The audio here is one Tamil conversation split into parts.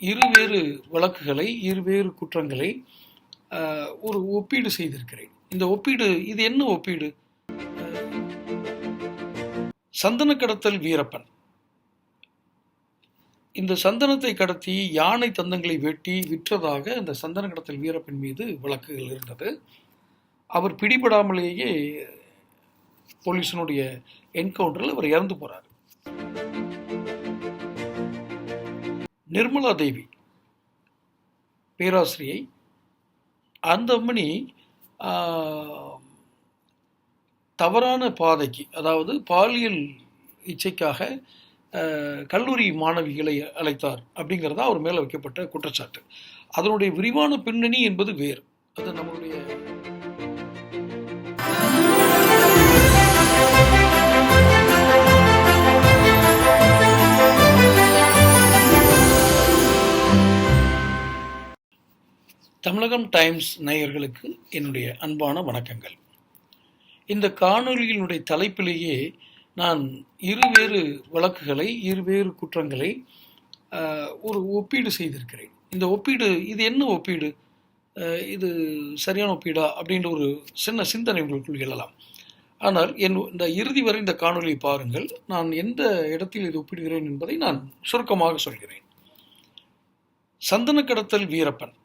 இருவேறு வழக்குகளை இருவேறு குற்றங்களை ஒரு ஒப்பீடு செய்திருக்கிறேன். இந்த ஒப்பீடு இது என்ன ஒப்பீடு? சந்தன கடத்தல் வீரப்பன். இந்த சந்தனத்தை கடத்தி யானை தந்தங்களை வெட்டி விற்றதாக இந்த சந்தன கடத்தல் வீரப்பன் மீது வழக்குகள் இருந்தது. அவர் பிடிபடாமலேயே போலீஸினுடைய என்கவுண்டரில் அவர் இறந்து போகிறார் நிர்மலா தேவி பேராசிரியை அந்த அம்மணி தவறான பாதைக்கு அதாவது பாலியல் இச்சைக்காக கல்லூரி மாணவிகளை அழைத்தார் அப்படிங்கிறது அவர் மேலே வைக்கப்பட்ட குற்றச்சாட்டு. அதனுடைய விரிவான பின்னணி என்பது வேறு. அது நம்ம தமிழகம் டைம்ஸ் நேயர்களுக்கு என்னுடைய அன்பான வணக்கங்கள். இந்த காணொளியினுடைய தலைப்பிலேயே நான் இருவேறு வழக்குகளை இருவேறு குற்றங்களை ஒரு ஒப்பீடு செய்திருக்கிறேன். இந்த ஒப்பீடு இது என்ன ஒப்பீடு? இது சரியான ஒப்பீடா? அப்படின்ற ஒரு சின்ன சிந்தனை உங்களுக்குள் எழலாம். ஆனால் என் இந்த இறுதி வரை இந்த காணொலியை பாருங்கள். நான் எந்த இடத்தில் இது ஒப்பிடுகிறேன் என்பதை நான் சுருக்கமாக சொல்கிறேன். சந்தன கடத்தல் வீரப்பன்.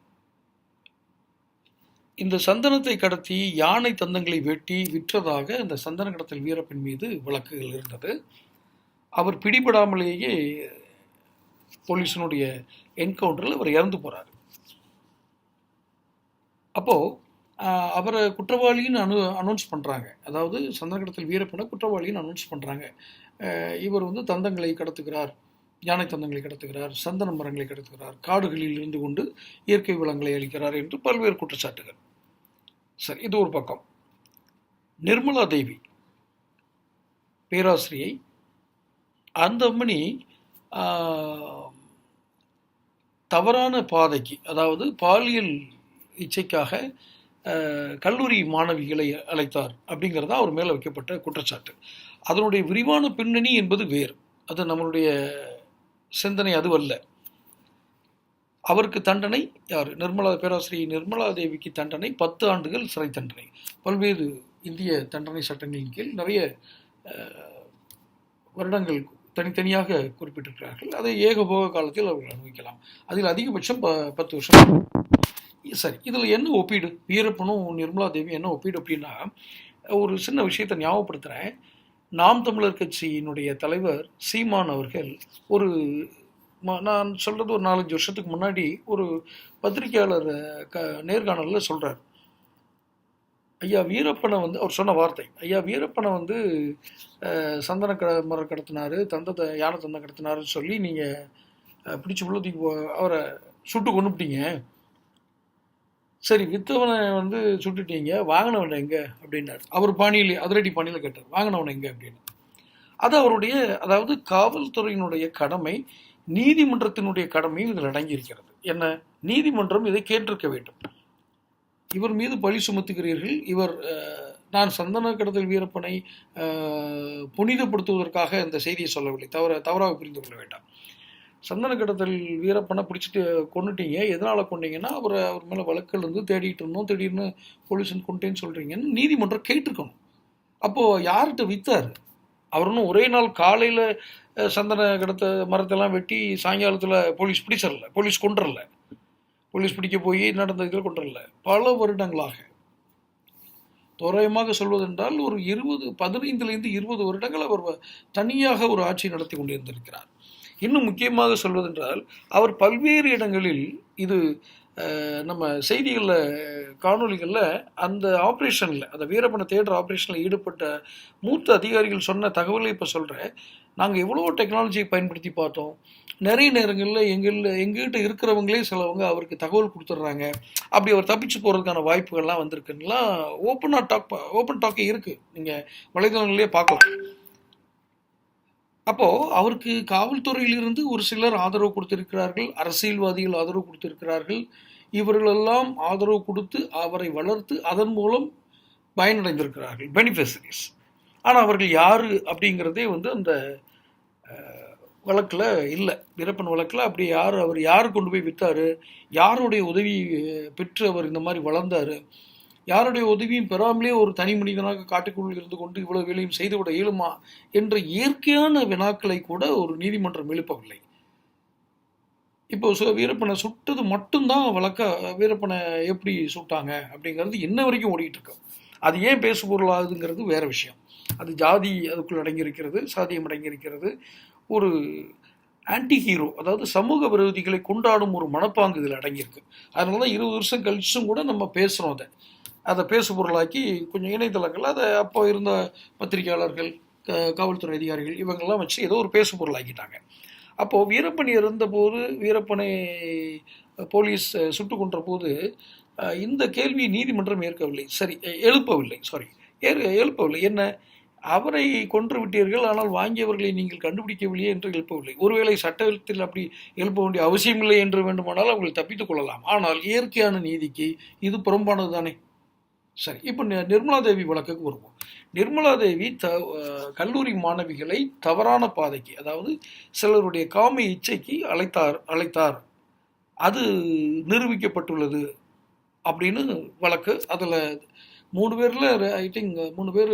இந்த சந்தனத்தை கடத்தி யானை தந்தங்களை வெட்டி விற்றதாக இந்த சந்தன கடத்தல் வீரப்பன் மீது வழக்குகள் இருந்தது. அவர் பிடிபடாமலேயே போலீஸினுடைய என்கவுண்டரில் அவர் இறந்து போகிறார் அப்போது அவரை குற்றவாளின்னு அனு அனௌன்ஸ் பண்ணுறாங்க அதாவது சந்தன கடத்தல் வீரப்பனை குற்றவாளின்னு அனௌன்ஸ் பண்ணுறாங்க இவர் வந்து தந்தங்களை கடத்துகிறார். யானை தந்தங்களை கடத்துகிறார் சந்தன மரங்களை கடத்துகிறார் காடுகளில் இருந்து கொண்டு இயற்கை வளங்களை அளிக்கிறார் என்று பல்வேறு குற்றச்சாட்டுகள். சரி இது ஒரு பக்கம். நிர்மலா தேவி பேராசிரியை அந்த அம்மணி தவறான பாதைக்கு அதாவது பாலியல் இச்சைக்காக கல்லூரி மாணவிகளை அழைத்தார் அப்படிங்கிறதா அவர் மேலே வைக்கப்பட்ட குற்றச்சாட்டு. அதனுடைய விரிவான பின்னணி என்பது வேறு. அது நம்மளுடைய சிந்தனை அதுவல்ல அவருக்கு தண்டனை யார்? நிர்மலா பேராசிரியை நிர்மலா தேவிக்கு தண்டனை பத்து ஆண்டுகள் சிறை தண்டனை. பல்வேறு இந்திய தண்டனை சட்டங்களின் கீழ் நிறைய வருடங்கள் தனித்தனியாக குறிப்பிட்டிருக்கிறார்கள். அதை ஏகபோக காலத்தில் அவர்கள் அனுபவிக்கலாம். அதில் அதிகபட்சம் ப பத்து வருஷம். சரி இதில் என்ன ஒப்பீடு? வீரப்பனும் நிர்மலா தேவி என்ன ஒப்பீடு அப்படின்னா ஒரு சின்ன விஷயத்தை ஞாபகப்படுத்துகிறேன் நாம் தமிழர் கட்சியினுடைய தலைவர் சீமான் அவர்கள் ஒரு ம- நான் சொல்கிறது ஒரு நாலஞ்சு வருஷத்துக்கு முன்னாடி ஒரு பத்திரிகையாளர் க நேர்காணலில் சொல்கிறார் ஐயா வீரப்பனை வந்து அவர் சொன்ன வார்த்தை ஐயா வீரப்பனை வந்து சந்தன க மரம் கடத்தினார் தந்தத்தை யானை தந்தம் கடத்தினாருன்னு சொல்லி நீங்கள் பிடிச்சி உள்ள தூக்கி அவரை சுட்டு கொண்டுபிட்டீங்க சரி வித்தவனை வந்து சுட்டுட்டீங்க வாங்கினவன் எங்கே? அப்படின்னாரு. அவர் பாணியில் அதிரடி பாணியில் கேட்டார் வாங்கினவன் எங்கே? அப்படின்னு. அது அவருடைய அதாவது காவல்துறையினுடைய கடமை நீதிமன்றத்தினுடைய கடமையும் இதில் அடங்கியிருக்கிறது. என்ன? நீதிமன்றம் இதை கேட்டிருக்க வேண்டும். இவர் மீது பழி சுமத்துகிறீர்கள். இவர் நான் சந்தன கடத்தல் வீரப்பனை புனிதப்படுத்துவதற்காக இந்த செய்தியை சொல்லவில்லை. தவற தவறாக புரிந்து கொள்ள வேண்டாம். சந்தன கடத்தல் வீரப்பனை பிடிச்சிட்டு கொண்டுட்டீங்க எதனால் கொண்டீங்கன்னா அவர் அவர் மேலே வழக்கில் இருந்து தேடிட்டு இருந்தோம். திடீர்னு போலீஸன் கொண்டேன்னு சொல்கிறீங்கன்னு நீதிமன்றம் கேட்டிருக்கணும். அப்போது யார்கிட்ட விற்றார் அவர் ஒன்றும் ஒரே நாள் காலையில் சந்தன கடத்த மரத்தெல்லாம் வெட்டி சாயங்காலத்தில் போலீஸ் பிடிச்சிடல. போலீஸ் கொண்டுடல போலீஸ் பிடிக்க போய் நடந்த இதில் கொண்டுடல பல வருடங்களாக. தோராயமாக சொல்வதென்றால் ஒரு இருபது பதினைந்துலேருந்து இருபது வருடங்கள் அவர் தனியாக ஒரு ஆட்சி நடத்தி கொண்டிருந்திருக்கிறார். இன்னும் முக்கியமாக சொல்வதென்றால் அவர் பல்வேறு இடங்களில் இது நம்ம செய்திகளில் காணொளிகளில் அந்த ஆப்ரேஷனில் அந்த வீரப்பனை தேடுற ஆப்ரேஷனில் ஈடுபட்ட மூத்த அதிகாரிகள் சொன்ன தகவலை இப்போ சொல்கிறேன் நாங்கள் எவ்வளோ டெக்னாலஜியை பயன்படுத்தி பார்த்தோம். நிறைய நேரங்களில் எங்கள் எங்ககிட்ட இருக்கிறவங்களே சிலவங்க அவருக்கு தகவல் கொடுத்துட்றாங்க. அப்படி அவர் தப்பிச்சு போகிறதுக்கான வாய்ப்புகள்லாம் வந்திருக்குன்னா ஓப்பனாக டாக் ஓப்பன் டாக்கே இருக்குது நீங்கள் வலைதளங்களே பார்க்கலாம். அப்போது அவருக்கு காவல்துறையிலிருந்து ஒரு சிலர் ஆதரவு கொடுத்திருக்கிறார்கள் அரசியல்வாதிகள் ஆதரவு கொடுத்திருக்கிறார்கள். இவர்களெல்லாம் ஆதரவு கொடுத்து அவரை வளர்த்து அதன் மூலம் பயனடைந்திருக்கிறார்கள் பெனிஃபிஷரிஸ் ஆனால் அவர்கள் யார் அப்படிங்கிறதே வந்து அந்த வழக்கில் இல்லை. வீரப்பன் வழக்கில் அப்படி யார் அவர் யார் கொண்டு போய் விற்றார் யாருடைய உதவி பெற்று அவர் இந்த மாதிரி வளர்ந்தார்? யாருடைய உதவியும் பெறாமலே ஒரு தனி மனிதனாக காட்டுக்குள் இருந்து கொண்டு இவ்வளவு வேலையும் செய்துவிட இயலுமா என்ற இயற்கையான வினாக்களை கூட ஒரு நீதிமன்றம் எழுப்பவில்லை. இப்போ சு- வீரப்பனை சுட்டது மட்டும்தான் வழக்க வீரப்பனை எப்படி சுட்டாங்க அப்படிங்கிறது இன்ன வரைக்கும் ஓடிக்கிட்டு இருக்கு. அது ஏன் பேசு பொருளாகுதுங்கிறது வேற விஷயம். அது ஜாதி அதுக்குள் அடங்கியிருக்கிறது சாதியம் அடங்கியிருக்கிறது. ஒரு ஆன்டி ஹீரோ அதாவது சமூக விரோதிகளை கொண்டாடும் ஒரு மனப்பாங்கு இதில் அடங்கியிருக்கு. அதனால தான் இருபது வருஷம் கழிச்சும் கூட நம்ம பேசுகிறோம் அதை. அதை பேசு பொருளாக்கி கொஞ்சம் இணையதளங்கள் அதை அப்போ இருந்த பத்திரிகையாளர்கள் க- காவல்துறை அதிகாரிகள் இவங்கெல்லாம் வச்சு ஏதோ ஒரு பேசு பொருளாக்கிட்டாங்க. அப்போது வீரப்பன் இறந்தபோது வீரப்பனை போலீஸ் சுட்டு கொன்ற போது இந்த கேள்வி நீதிமன்றம் ஏற்கவில்லை. சரி எழுப்பவில்லை சாரி ஏற் எழுப்பவில்லை. என்ன? அவரை கொன்று விட்டீர்கள் ஆனால் வாங்கியவர்களை நீங்கள் கண்டுபிடிக்கவில்லையே என்று எழுப்பவில்லை. ஒருவேளை சட்டத்தில் அப்படி எழுப்ப வேண்டிய அவசியமில்லை என்று வேண்டுமானால் அவர்கள் தப்பித்துக் கொள்ளலாம். ஆனால் இயற்கையான நீதிக்கு இது புறம்பானது தானே சரி இப்போ நிர்மலா தேவி வழக்குக்கு வருவோம். நிர்மலா தேவி த கல்லூரி மாணவிகளை தவறான பாதைக்கு அதாவது சிலருடைய காம இச்சைக்கு அழைத்தார் அழைத்தார். அது நிரூபிக்கப்பட்டுள்ளது அப்படின்னு வழக்கு. அதில் மூணு பேரில் ஐ திங்க் மூணு பேர்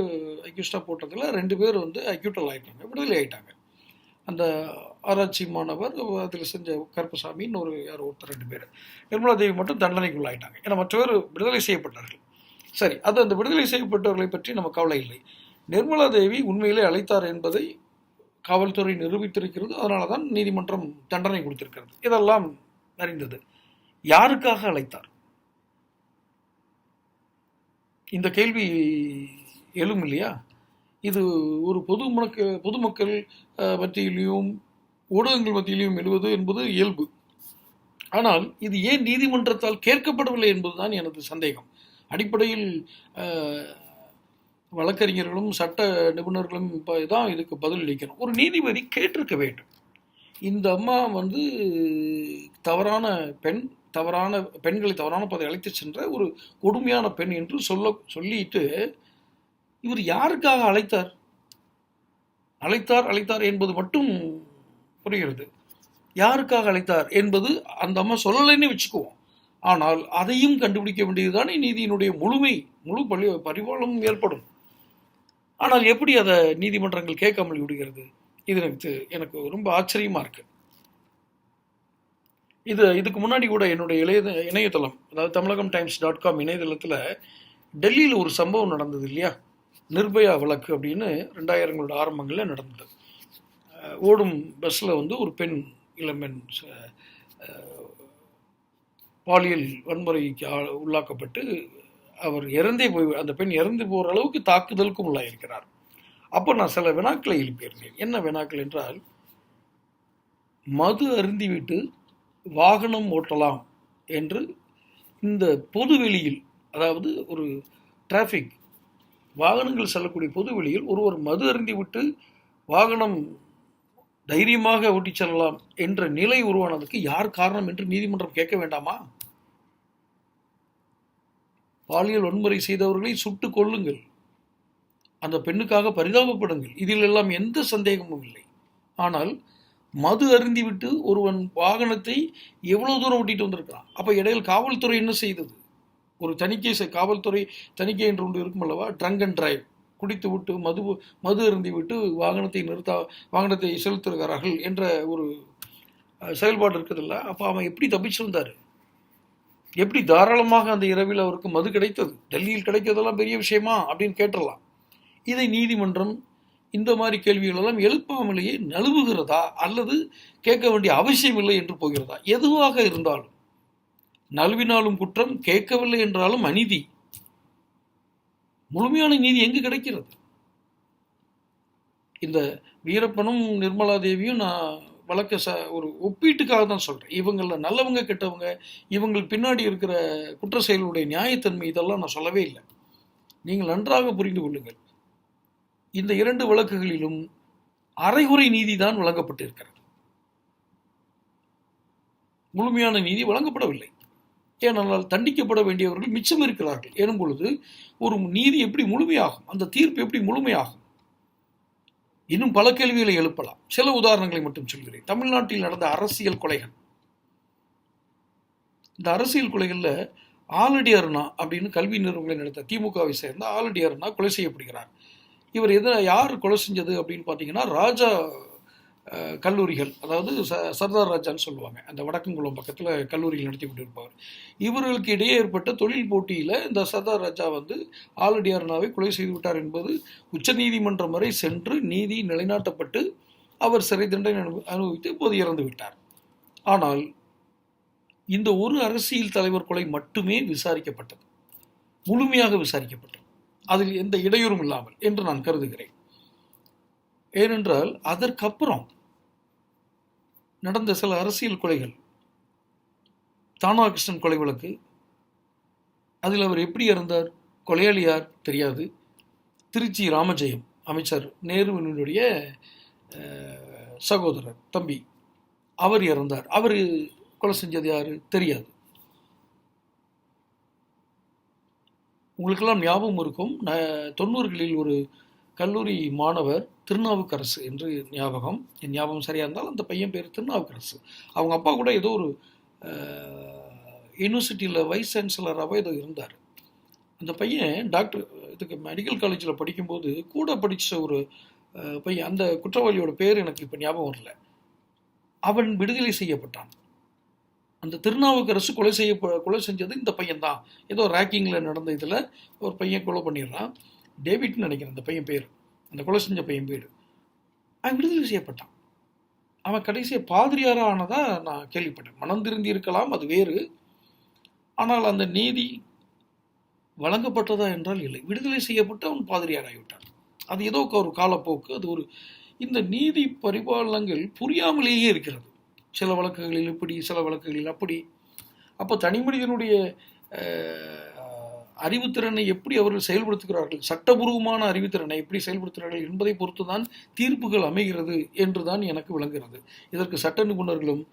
அக்யூஸ்டாக போட்டதில் ரெண்டு பேர் வந்து அக்யூட்டல் ஆயிட்டாங்க விடுதலை ஆகிட்டாங்க அந்த ஆராய்ச்சி மாணவர் அதில் செஞ்ச கருப்பசாமின்னு ஒரு யார் ஒருத்தர் ரெண்டு பேர். நிர்மலா தேவி மட்டும் தண்டனைக்குள்ளாயிட்டாங்க. ஏன்னா மற்ற பேர் விடுதலை செய்யப்பட்டார்கள். சரி அது அந்த விடுதலை செய்யப்பட்டவர்களை பற்றி நம்ம கவலை இல்லை. நிர்மலா தேவி உண்மையிலே அழைத்தார் என்பதை காவல்துறை நிரூபித்திருக்கிறது. அதனால தான் நீதிமன்றம் தண்டனை கொடுத்திருக்கிறது. இதெல்லாம் அறிந்தது. யாருக்காக அழைத்தார்? இந்த கேள்வி எழும் இல்லையா? இது ஒரு பொது பொதுமக்க பொதுமக்கள் மத்தியிலையும் ஊடகங்கள் மத்தியிலையும் எழுவது என்பது இயல்பு. ஆனால் இது ஏன் நீதிமன்றத்தால் கேட்கப்படவில்லை என்பதுதான் எனது சந்தேகம். அடிப்படையில் வழக்கறிஞர்களும் சட்ட நிபுணர்களும் இப்போ தான் இதுக்கு பதில் அளிக்கணும். ஒரு நீதிபதி கேட்டிருக்க வேண்டும். இந்த அம்மா வந்து தவறான பெண் தவறான பெண்களை தவறான பாதை அழைத்து சென்ற ஒரு கொடுமையான பெண் என்று சொல்ல சொல்லிட்டு இவர் யாருக்காக அழைத்தார்? அழைத்தார் அழைத்தார் என்பது மட்டும் புரிகிறது. யாருக்காக அழைத்தார் என்பது அந்த அம்மா சொல்லலைன்னு வச்சுக்குவோம். ஆனால் அதையும் கண்டுபிடிக்க வேண்டியதுதானே நீதியினுடைய முழுமை முழு பழி பரிபாலமும் ஏற்படும். ஆனால் எப்படி அதை நீதிமன்றங்கள் கேட்காமல் விடுகிறது? இது எனக்கு எனக்கு ரொம்ப ஆச்சரியமாக இருக்கு. இது இதுக்கு முன்னாடி கூட என்னுடைய இளைய இணையதளம் அதாவது தமிழகம் டைம்ஸ் டாட் காம் இணையதளத்தில் டெல்லியில் ஒரு சம்பவம் நடந்தது இல்லையா? நிர்பயா வழக்கு அப்படின்னு ரெண்டாயிரங்களோட ஆரம்பங்களில் நடந்தது. ஓடும் பஸ்ஸில் வந்து ஒரு பெண் இளம்பெண் பாலியல் வன்முறைக்கு உள்ளாக்கப்பட்டு அவர் இறந்தே போய் அந்த பெண் இறந்து போகிற அளவுக்கு தாக்குதலுக்கும் உள்ளாயிருக்கிறார். அப்போ நான் சில வினாக்களை எழுப்பியிருந்தேன் என்ன வினாக்கள் என்றால் மது அருந்திவிட்டு வாகனம் ஓட்டலாம் என்று இந்த பொதுவெளியில் அதாவது ஒரு டிராஃபிக் வாகனங்கள் செல்லக்கூடிய பொதுவெளியில் ஒருவர் மது அருந்திவிட்டு வாகனம் தைரியமாக ஓட்டிச் செல்லலாம் என்ற நிலை உருவானதுக்கு யார் காரணம் என்று நீதிமன்றம் கேட்க வேண்டாமா? பாலியல் வன்முறை செய்தவர்களை சுட்டுக் கொள்ளுங்கள் அந்த பெண்ணுக்காக பரிதாபப்படுங்கள். இதில் எல்லாம் எந்த சந்தேகமும் இல்லை. ஆனால் மது அருந்திவிட்டு ஒருவன் வாகனத்தை எவ்வளவு தூரம் ஓட்டிட்டு வந்திருக்கிறான்? அப்ப இடையில் காவல்துறை என்ன செய்தது? ஒரு தணிக்கை காவல்துறை தணிக்கை என்று ஒன்று இருக்கும் அல்லவா? ட்ரங்க் அண்ட் டிரைவ் குடித்து விட்டு மது மது அருந்தி விட்டு வாகனத்தை நிறுத்தா வாகனத்தை செலுத்துகிறார்கள் என்ற ஒரு செயல்பாடு இருக்குதுல்ல? அப்போ அவன் எப்படி தப்பிச்சிருந்தார்? எப்படி தாராளமாக அந்த இரவில் அவருக்கு மது கிடைத்தது? டெல்லியில் கிடைத்ததெல்லாம் பெரிய விஷயமா? அப்படின்னு கேட்டுடலாம். இதை நீதிமன்றம் இந்த மாதிரி கேள்விகள் எல்லாம் எழுப்பாமலேயே நழுவுகிறதா? அல்லது கேட்க வேண்டிய அவசியம் இல்லை என்று போகிறதா? எதுவாக இருந்தாலும் நழுவினாலும் குற்றம் கேட்கவில்லை என்றாலும் அநீதி. முழுமையான நீதி எங்கு கிடைக்கிறது? இந்த வீரப்பனும் நிர்மலா தேவியும் நான் வழக்க ச ஒரு ஒப்பீட்டுக்காக தான் சொல்கிறேன் இவங்களில் நல்லவங்க கெட்டவங்க இவங்கள் பின்னாடி இருக்கிற குற்ற செயலுடைய நியாயத்தன்மை இதெல்லாம் நான் சொல்லவே இல்லை. நீங்கள் நன்றாக புரிந்து கொள்ளுங்கள். இந்த இரண்டு வழக்குகளிலும் அரைகுறை நீதி தான் வழங்கப்பட்டிருக்கிறது. முழுமையான நீதி வழங்கப்படவில்லை. ஏனால் தண்டிக்கப்பட வேண்டியவர்கள் மிச்சம் இருக்கிறார்கள். எனும் பொழுது ஒரு நீதி எப்படி முழுமையாகும்? அந்த தீர்ப்பு எப்படி முழுமையாகும்? இன்னும் பல கேள்விகளை எழுப்பலாம். சில உதாரணங்களை மட்டும் சொல்கிறேன். தமிழ்நாட்டில் நடந்த அரசியல் கொலைகள். இந்த அரசியல் கொலைகளில் ஆலடி அருணா அப்படின்னு கல்வி நிறுவனங்களை நடத்த திமுகவை சேர்ந்த ஆலடி அருணா கொலை செய்யப்படுகிறார். இவர் எதிர யார் கொலை செஞ்சது அப்படின்னு பார்த்தீங்கன்னா ராஜா கல்லூரிகள் அதாவது ச சர்தார் ராஜான்னு சொல்லுவாங்க. அந்த வடக்கங்குளம் பக்கத்தில் கல்லூரிகள் நடத்தி கொண்டிருப்பவர். இவர்களுக்கு இடையே ஏற்பட்ட தொழில் போட்டியில் இந்த சர்தார் ராஜா வந்து ஆலடியார்னாவை கொலை செய்து விட்டார் என்பது உச்சநீதிமன்றம் வரை சென்று நீதி நிலைநாட்டப்பட்டு அவர் சிறை தண்டனை அனு அனுபவித்து இப்போது இறந்து விட்டார். ஆனால் இந்த ஒரு அரசியல் தலைவர் கொலை மட்டுமே விசாரிக்கப்பட்டது. முழுமையாக விசாரிக்கப்பட்டது. அதில் எந்த இடையூறும் இல்லாமல் என்று நான் கருதுகிறேன். ஏனென்றால் அதற்கப்புறம் நடந்த சில அரசியல் கொலைகள். தானாகிருஷ்ணன் கொலை வழக்கு. அதில் அவர் எப்படி இறந்தார்? கொலையாளி யார்? தெரியாது. திருச்சி ராமஜெயம் அமைச்சர் நேருவினுடைய சகோதரர் தம்பி. அவர் இறந்தார். அவர் கொலை செஞ்சது யாரு? தெரியாது. உங்களுக்கெல்லாம் ஞாபகம் இருக்கும். ந- தொண்ணூறுகளில் ஒரு கல்லூரி மாணவர் திருநாவுக்கரசு என்று ஞாபகம். என் ஞாபகம் சரியாக இருந்தால் அந்த பையன் பேர் திருநாவுக்கரசு. அவங்க அப்பா கூட ஏதோ ஒரு யூனிவர்சிட்டியில் வைஸ் சான்சலராகவோ ஏதோ இருந்தார். அந்த பையன் டாக்டர் இதுக்கு மெடிக்கல் காலேஜில் படிக்கும்போது கூட படித்த ஒரு பையன் அந்த குற்றவாளியோட பேர் எனக்கு இப்போ ஞாபகம் வரல. அவன் விடுதலை செய்யப்பட்டான். அந்த திருநாவுக்கரசு கொலை செய்ய கொலை செஞ்சது இந்த பையன் தான். ஏதோ ரேக்கிங்கில் நடந்த இதில் ஒரு பையன் கொலை பண்ணிடுறான். டேவிட்னு நினைக்கிறேன் அந்த பையன் பேர். அந்த கொலை செஞ்ச பையன் பேர் அவன் விடுதலை செய்யப்பட்டான். அவன் கடைசியாக பாதிரியாராக ஆனதாக நான் கேள்விப்பட்டேன். மனம் திருந்தி இருக்கலாம் அது வேறு. ஆனால் அந்த நீதி வழங்கப்பட்டதா என்றால் இல்லை. விடுதலை செய்யப்பட்டு அவன் பாதிரியாராகிவிட்டான். அது ஏதோ ஒரு காலப்போக்கு. அது ஒரு இந்த நீதி பரிபாலனங்கள் புரியாமலேயே இருக்கிறது. சில வழக்குகளில் இப்படி சில வழக்குகளில் அப்படி. அப்போ தனி மனிதனுடைய அறிவுத்திறனை எப்படி அவர்கள் செயல்படுத்துகிறார்கள்? சட்டபூர்வமான அறிவுத்திறனை எப்படி செயல்படுத்துகிறார்கள் என்பதை பொறுத்து தான் தீர்ப்புகள் அமைகிறது என்று தான் எனக்கு விளங்குகிறது. இதற்கு சட்ட நிபுணர்களும்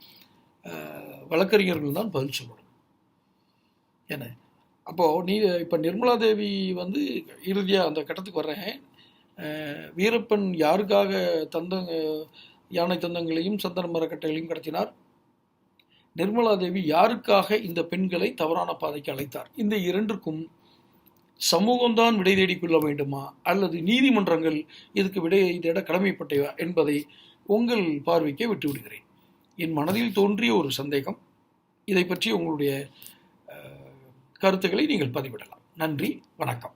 வழக்கறிஞர்களும் தான் பதில் சொல்லணும். என்ன? அப்போது நீ இப்போ நிர்மலா தேவி வந்து இறுதியாக அந்த கட்டத்துக்கு வர்றேன். வீரப்பன் யாருக்காக தந்த யானை தந்தங்களையும் சந்தன மரக்கட்டைகளையும் கடத்தினார்? நிர்மலா தேவி யாருக்காக இந்த பெண்களை தவறான பாதைக்கு அழைத்தார்? இந்த இரண்டுக்கும் சமூகம்தான் விடை தேடிக்கொள்ள வேண்டுமா? அல்லது நீதிமன்றங்கள் இதுக்கு விடை தேட கடமைப்பட்டவா என்பதை உங்கள் பார்வைக்கே விட்டு விடுகிறேன் என் மனதில் தோன்றிய ஒரு சந்தேகம். இதை பற்றி உங்களுடைய கருத்துக்களை நீங்கள் பதிவிடலாம். நன்றி. வணக்கம்.